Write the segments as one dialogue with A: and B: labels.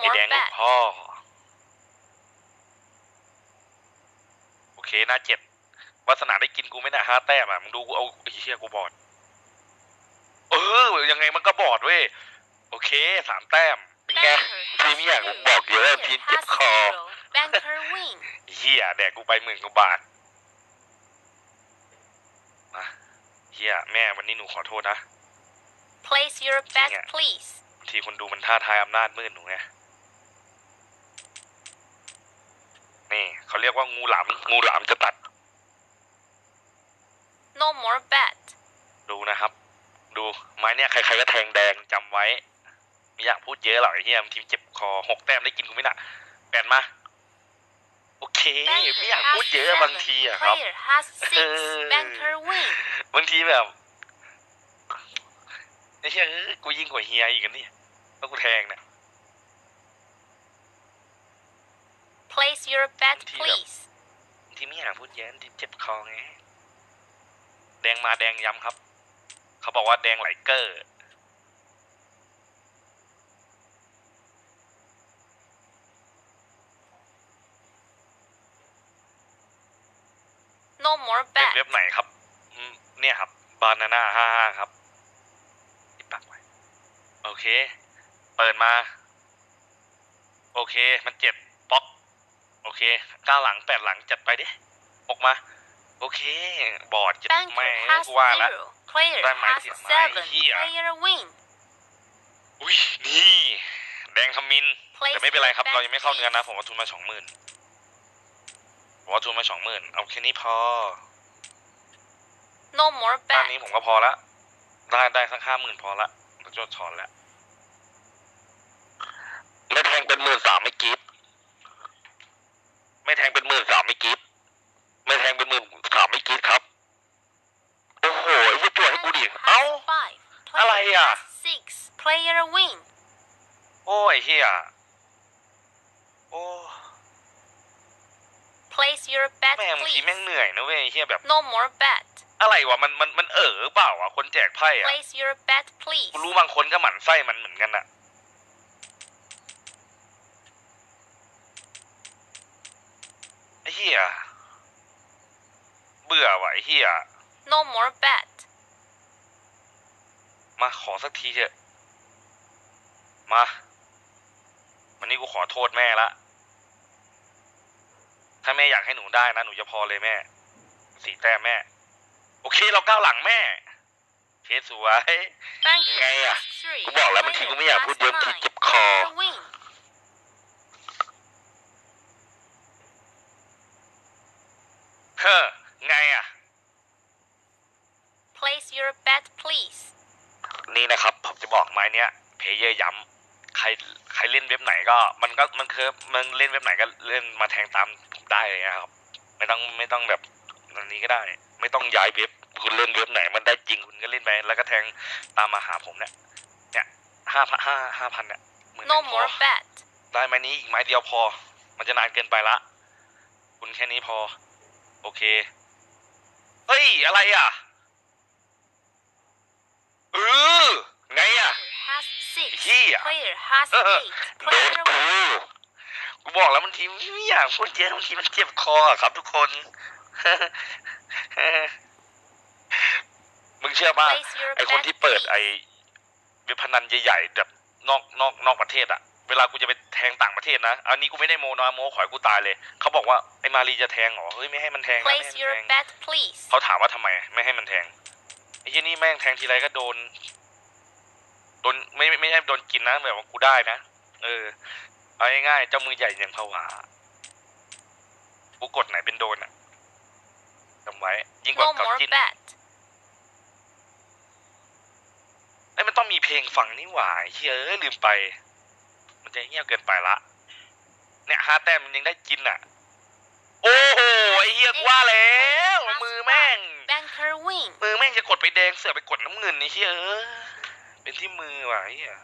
A: ไอ
B: more
A: แดงลูก
B: bets.
A: พ่อ โอเคหน้าเจ็ดวาสนาได้กินกูไม่น่าห้าแต้มอะมึงดูกูเอาไอ้เชี่ยกูบอด เออ ยังไงมันก็บอดเว้ย โอเคสามแต้ม เป็นไง
B: Banker
A: ทีมอยากบอกเยอะ
B: Player
A: ทีมเจ็บ
B: has
A: คอ
B: zero. Banker win.
A: เฮียแดกกูไปหมื่นกว่าบาทมาเฮียแม่วันนี้หนูขอโทษนะ
B: Place your bet,
A: King.
B: please.
A: บางทีคนดูมันท้าทายอำนาจมืดหนูไง นี่ เขาเรียกว่างูหลามงูหลามจะตัด
B: No more bet.
A: ดูนะครับ ดูไม้เนี่ยใครๆก็แทงแดงจำไว้ ไม่อยากพูดเยอะหรอกไอ้เฮียทีมเจ็บคอหกแต้มได้กินกูไม่น่ะแปดมาโอเค
B: Banker
A: ไม่อยาก
B: has
A: พูดเยอะ
B: seven.
A: บางทีอะครับ
B: Player has six.
A: Uh.
B: Banker win.
A: บางทีแบบไอ้เฮียเอ้ยกูยิ่งกว่าเฮียอีกอันนี่ถ้ากูแทงเนี่ย
B: Place your bet,
A: Tea up.
B: please.
A: บางทีไม่อยากพูดเยอะทีมเจ็บคอไง แดงมาแดงย้ำครับ เขาบอกว่าแดงไหลเกอร์
B: No more
A: เป็น
B: bet.
A: เว็บไหนครับอืมเนี่ยครับ บานาน่าห้าห้าครับติดปากไว้ โอเค เปิดมา โอเค มันเจ็บป๊อก โอเคเก้าหลังแปดหลังจัดไปดิออกมา โอเค บอดเจ็บ
B: Banker
A: แม่
B: has
A: กูว่าละ
B: zero. Player
A: That might
B: has
A: be a
B: seven.
A: mine here.
B: Player win.
A: อุ้ยนี่ แดงขมิน
B: Place
A: แต่ไม่เป็นไร
B: your
A: ครับ
B: bet,
A: เรายังไม่เข้าเนื้อนะ
B: please.
A: ผมเอาทุนมาสองหมื่นผมเอาทุนมาสองหมื่นเอาแค่นี้พอ
B: No more
A: ด้าน
B: bet.
A: นี้ผมก็พอละ ได้ได้สักห้าหมื่นพอละเราจดถอนแล้วไม่แทงเป็นหมื่นสามไม่กิฟ ไม่แทงเป็นหมื่นสามไม่กิฟไม่แทงเป็นหมื่นสามไม่กิฟครับ โอ้โหไอ้ยี่ตัวให้กูดิ
B: Banker
A: เอ้า
B: has five.
A: อะไร
B: Player
A: อะ
B: has six. Player win.
A: โอ้ยเฮียโอ้
B: Place your bet,
A: แม่งบางที
B: please.
A: แม่งเหนื่อยนะเว้ยเฮียแบบ
B: No more bet.
A: อะไรวะมันมันมันเออเปล่าวะคนแจกไพ่อะ
B: Place your bet, please.
A: กูรู้บางคนก็หมั่นไส้มันเหมือนกันอะไอ้เหี้ย เบื่อว่ะไอ้เหี้ย
B: No more bet.
A: มาขอสักทีเถอะมา วันนี้กูขอโทษแม่ละ ถ้าแม่อยากให้หนูได้นะ หนูจะพอเลยแม่ สี่แต้มแม่ โอเคเราก้าวหลังแม่ เคสสวย
B: Banker
A: Nghe à?
B: has three.
A: Cũng bảo là mình thì cũng mới อยากพูดเยอะ
B: Player
A: ที่
B: has
A: เจ็บ
B: nine.
A: คอ
B: Player win.
A: เฮ้อไงอะ
B: Place your bet, please.
A: นี่นะครับ ผมจะบอกไม้เนี้ยเพย์เยอร์ย้ำใครใครเล่นเว็บไหนก็ มันก็มันคือมันเล่นเว็บไหนก็เล่นมาแทงตามผมได้เลยนะครับ ไม่ต้องไม่ต้องแบบอันนี้ก็ได้ ไม่ต้องย้ายเว็บคุณเล่นเว็บไหน มันได้จริงคุณก็เล่นไปแล้วก็แทงตามมาหาผมเนี่ยเนี่ยห้าพันห้าห้าพันเนี่ยหมื่นห
B: No
A: นึ่งพอ
B: more bet.
A: ได้ไม้นี้อีกไม้เดียวพอ มันจะนานเกินไปละ คุณแค่นี้พอ โอเค เฮ้ย อะไรอะเออ ไงอะ
B: Player has six.
A: เหี้ย
B: Player has
A: เออ
B: eight.
A: โดน
B: Player
A: กู
B: win.
A: กูบอกแล้วบางทีไม่อยากพูดเยอะบางทีมันเจ็บคออะครับทุกคนมึงเชื่อป่ะ
B: Place your
A: ไอคน
B: bet,
A: ที่เปิด
B: please.
A: ไอเว็บพนันใหญ่ๆแบบนอกนอกนอกประเทศอะเวลากูจะไปแทงต่างประเทศนะ อันนี้กูไม่ได้โมนะโมขอยกูตายเลย เขาบอกว่าไอมารีจะแทงเหรอ เฮ้ยไม่ให้มันแทงนะไม่ให้
B: Place
A: มัน
B: your
A: แทง
B: bet, please.
A: เขาถามว่าทำไม ไม่ให้มันแทงไอ้ที่นี่แม่งแทงทีไรก็โดน โดนไม่ไม่ไม่ใช่โดนกินนะแบบว่ากูได้นะเออเอาง่ายๆเจ้ามือใหญ่ยังผวากูกดไหนเป็นโดนอะจำไว้ ยิ่งกว่า
B: No
A: เกา
B: more
A: จิ้น
B: bet.
A: ไอ้ยมันต้องมีเพลงฟังนี่หว่าเฮ้ยเอ้ยลืมไป มันจะเงียบเกินไปละ เนี่ยห้าแต้มมันยังได้กินอะ โอ้โหไอ้เฮียกูว่าแล้วมือแม่ง
B: Banker win.
A: มือแม่งจะกดไปแดงเสือไปกดน้ำเงินไอ้เฮียเอ้ย เป็นที่มือว่ะอ้เหี้ย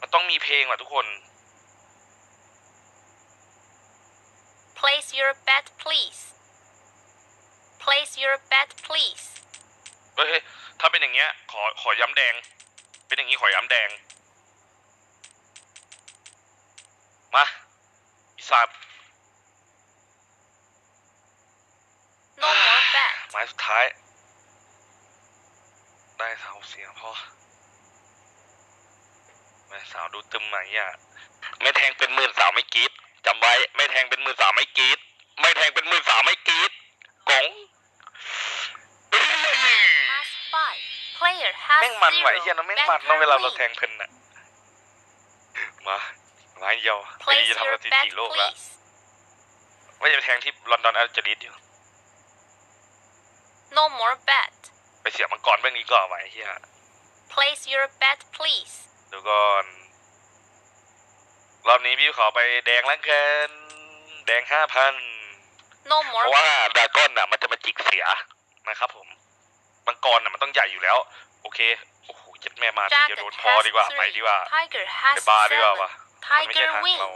A: มันต้องมีเพลงว่ะทุกคน
B: Place your bet please Place your bet please
A: เฮ้ย ถ้าเป็นอย่างเงี้ย ขอ ขอย้ำแดง เป็นอย่างงี้ขอย้ำแดง มาอีสับ
B: no more bet
A: ไม้สุดท้าย สาวเสียงพอแม่สาวดูตึมไหมอะไม่แทงเป็นหมื่นสาวไม่กรีดจำไว้ ไม่แทงเป็นหมื่นสาวไม่กรีดไม่แทงเป็นหมื่นสาวไม่กรีดกงเฮ้ย
B: Has five. Player has
A: แม่งมันไหว
B: zero.
A: เฮียนะแม่ง
B: Bet
A: มันเนาะเวลาเรา
B: her
A: แท
B: win.
A: งเพลินน่ะมาไม้เดียวไอ้
B: Place
A: จะทำ
B: your
A: สถิ
B: bet,
A: ติโลกละ
B: please.
A: ว่าจะไปแทงที่ลอนดอนแอลเจลิสอยู่
B: No more bet.
A: ไปเสียมังกรเบื้องนี้ก่อนไหมเฮีย
B: Place your bet, please.
A: เดี๋ยวก่อน รอบนี้พี่ขอไปแดงแล้วเกินแดงห้าพัน
B: No
A: เพ
B: more
A: ราะว่าดราก้อนน่ะมันจะมาจิกเสียนะครับผม มังกรน่ะมันต้องใหญ่อยู่แล้ว โอเค โอ้โหเจ็ดแม่มาทีเดียว
B: Dragon
A: โดนพอดีกว่า
B: has
A: ไป
B: three.
A: ดีกว่า
B: Tiger
A: ไป
B: has
A: บาร์ดีกว่า
B: seven.
A: วะมันไม่ใช่
B: Tiger
A: ทาง
B: win.
A: เรา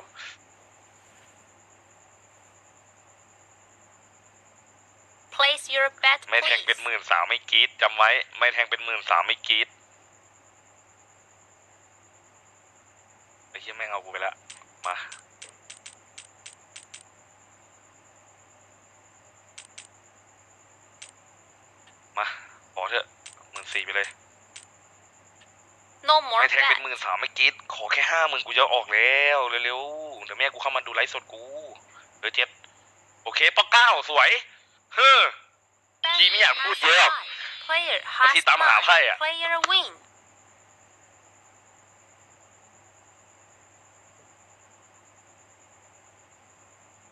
B: Place your bet,
A: ไม่แทงเป็น
B: please.
A: หมื่นสาวไม่กรีดจำไว้ ไม่แทงเป็นหมื่นสาวไม่กรีดไอ้เหี้ยแม่งเอากูไปละมามาขอเถอะหมื่นสี่ไปเลย
B: No more
A: ไม่แทงเป็น
B: bet.
A: หมื่นสามไม่กรีดขอแค่ห้าหมื่นกูจะออกแล้วเร็วๆเดี๋ยวแม่กูเข้ามาดูไลฟ์สดกูเออเจ็ดโอเคปอกเก้าสวยเฮ้อ
B: Bet
A: ทีไม่อยากพูด
B: has
A: เยอะหรอก
B: five. Player
A: บาง
B: has
A: ทีตามหาไพ่
B: nine.
A: อะ
B: Player win.